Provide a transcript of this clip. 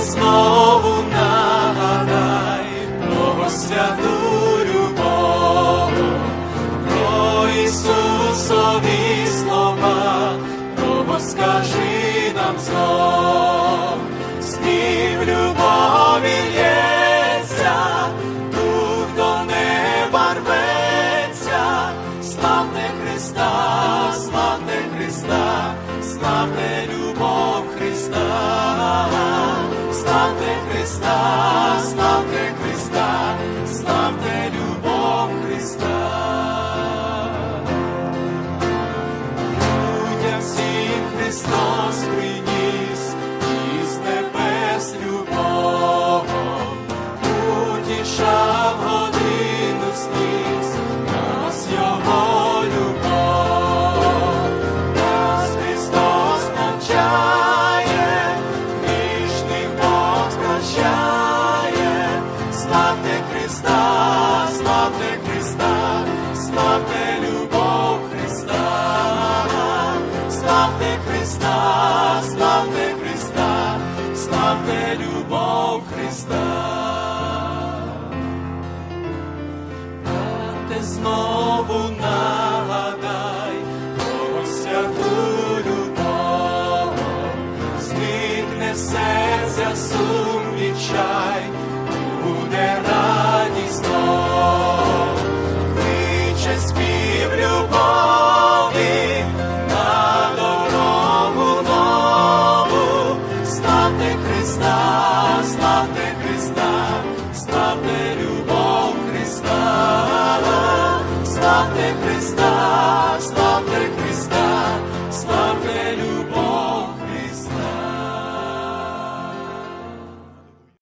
знову нагадай про святу любов, про Ісусові слова, того скажи нам знову. Христа, славте Христа, славте любов Христа, людям всім Христос прийняв. величає, славте Христа, славте Христа, славте любов Христа, славте Христа, славте Христа, славте любов Христа, Брате, знову нагадай, Бога святу любов, зникне все засуд відчай, буде радість знов, кличе спів любові на дорогу нову, славте Христа, славте Христа, славте любов Христа, славте Христа, славте